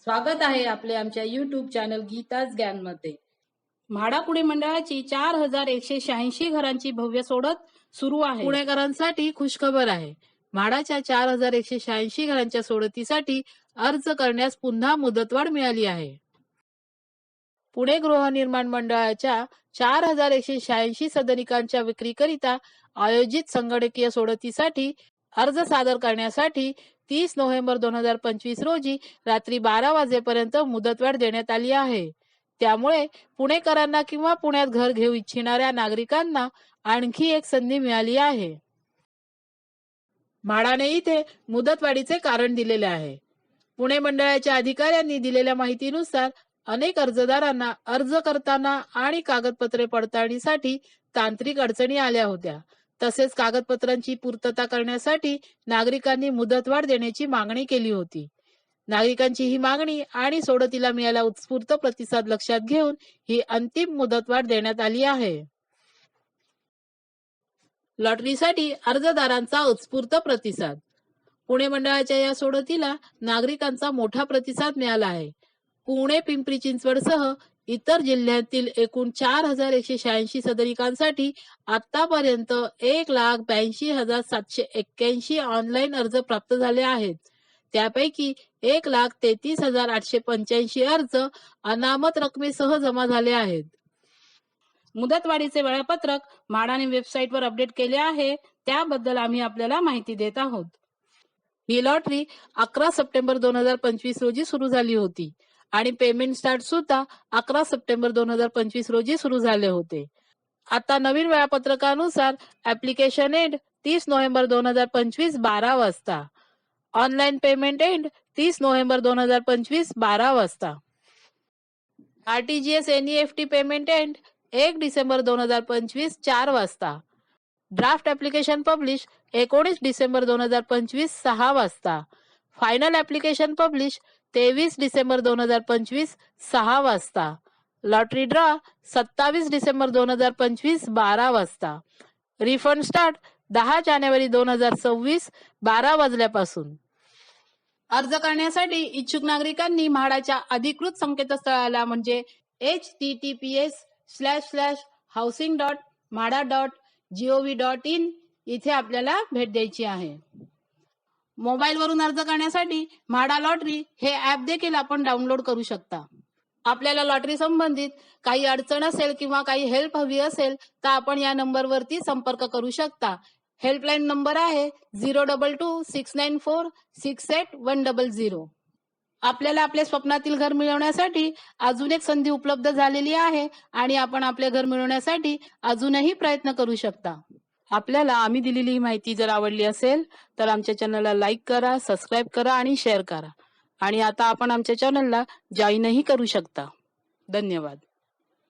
स्वागत आहे आपले आमच्या युट्यूब चॅनल गीताच ज्ञानमध्ये म्हाडा पुणे मंडळाची चार हजार एकशे शहाऐंशी घरांची भव्य सोडत सुरू आहे. पुणेकरांसाठी खुशखबर आहे. म्हाडाच्या चार हजार एकशे शहाऐंशी घरांच्या सोडतीसाठी अर्ज करण्यास पुन्हा मुदतवाढ मिळाली आहे. पुणे गृहनिर्माण मंडळाच्या चार हजार एकशे शहाऐंशी सदनिकांच्या विक्रीकरिता आयोजित संगणकीय सोडतीसाठी अर्ज सादर करण्यासाठी तीस नोव्हेंबर दोन हजार पंचवीस रोजी रात्री बारा वाजेपर्यंत मुदतवाढ देण्यात आली आहे. त्यामुळे पुणेकरांना किंवा पुण्यात घर घेऊ इच्छिणाऱ्या नागरिकांना आणखी एक संधी मिळाली आहे. म्हाडाने इथे मुदतवाढीचे कारण दिलेले आहे. पुणे मंडळाच्या अधिकाऱ्यांनी दिलेल्या माहितीनुसार अनेक अर्जदारांना अर्ज करताना आणि कागदपत्रे पडताळणीसाठी तांत्रिक अडचणी आल्या होत्या. तसेच कागदपत्रांची पूर्तता करण्यासाठी नागरिकांनी मुदतवाढ देण्याची मागणी केली होती. नागरिकांची ही मागणी आणि सोडतीला मिळाला उत्स्फूर्त प्रतिसाद लक्षात घेऊन ही अंतिम मुदतवाढ देण्यात आली आहे. लॉटरीसाठी अर्जदारांचा उत्स्फूर्त प्रतिसाद. पुणे मंडळाच्या या सोडतीला नागरिकांचा मोठा प्रतिसाद मिळाला आहे. पुणे पिंपरी चिंचवडसह इतर जिल्ह्यातील एकूण चार हजार एकशे शहाऐंशी सदनिकांसाठी आतापर्यंत एक लाख ब्याऐंशी हजार सातशे एक्क्याऐंशी ऑनलाईन अर्ज प्राप्त झाले आहेत. त्यापैकी एक लाख तेहतीस हजार आठशे पंच्याऐंशी अर्ज अनामत रकमेसह जमा झाले आहेत. मुदतवाढीचे वेळापत्रक म्हाडाने वेबसाईटवर अपडेट केले आहे. त्याबद्दल आम्ही आपल्याला माहिती देत आहोत. ही लॉटरी अकरा सप्टेंबर दोन हजार पंचवीस रोजी सुरू झाली होती. आणि पेमेंट स्टार्ट सुद्धा अकरा सप्टेंबर दोन हजार पंचवीस रोजी सुरू झाले होते. आता नवीन वेळापत्रकानुसार ऍप्लिकेशन एंड तीस नोव्हेंबर दोन हजार पंचवीस बारा वाजता. ऑनलाईन पेमेंट एंड तीस नोव्हेंबर दोन हजार पंचवीस बारा वाजता. आरटीजीएस एनईएफटी पेमेंट एंड एक डिसेंबर दोन हजार पंचवीस चार वाजता. ड्राफ्ट ऍप्लिकेशन पब्लिश एकोणीस डिसेंबर दोन हजार पंचवीस सहा वाजता. फायनल ऍप्लिकेशन पब्लिश तेवीस डिसेंबर दोन हजार पंचवीस सहा वाजता. लॉटरी ड्रॉ सत्तावीस डिसेंबर दोन हजार पंचवीस बारा वाजता. रिफंड स्टार्ट दहा जानेवारी दोन हजार सव्वीस बारा वाजल्यापासून. अर्ज करण्यासाठी इच्छुक नागरिकांनी म्हाडाच्या अधिकृत संकेतस्थळाला म्हणजे H T T P S slash slash housing dot MHADA dot G O V dot in इथे आपल्याला भेट द्यायची आहे. मोबाईल वरून अर्ज करण्यासाठी म्हाडा लॉटरी हे ऍप देखील आपण डाउनलोड करू शकता. आपल्याला लॉटरी संबंधित काही अडचण असेल किंवा काही हेल्प हवी असेल तर आपण या नंबरवरती संपर्क करू शकता. हेल्पलाईन नंबर आहे zero double two six nine four six eight one double zero आपल्याला आपल्या स्वप्नातील घर मिळवण्यासाठी अजून एक संधी उपलब्ध झालेली आहे आणि आपण आपले घर मिळवण्यासाठी अजूनही प्रयत्न करू शकता. आपल्याला आम्ही दिलेली ही माहिती जर आवडली असेल तर आमच्या चॅनलला लाईक करा सबस्क्राईब करा आणि शेअर करा. आणि आता आपण आमच्या चॅनलला जॉईनही करू शकता. धन्यवाद.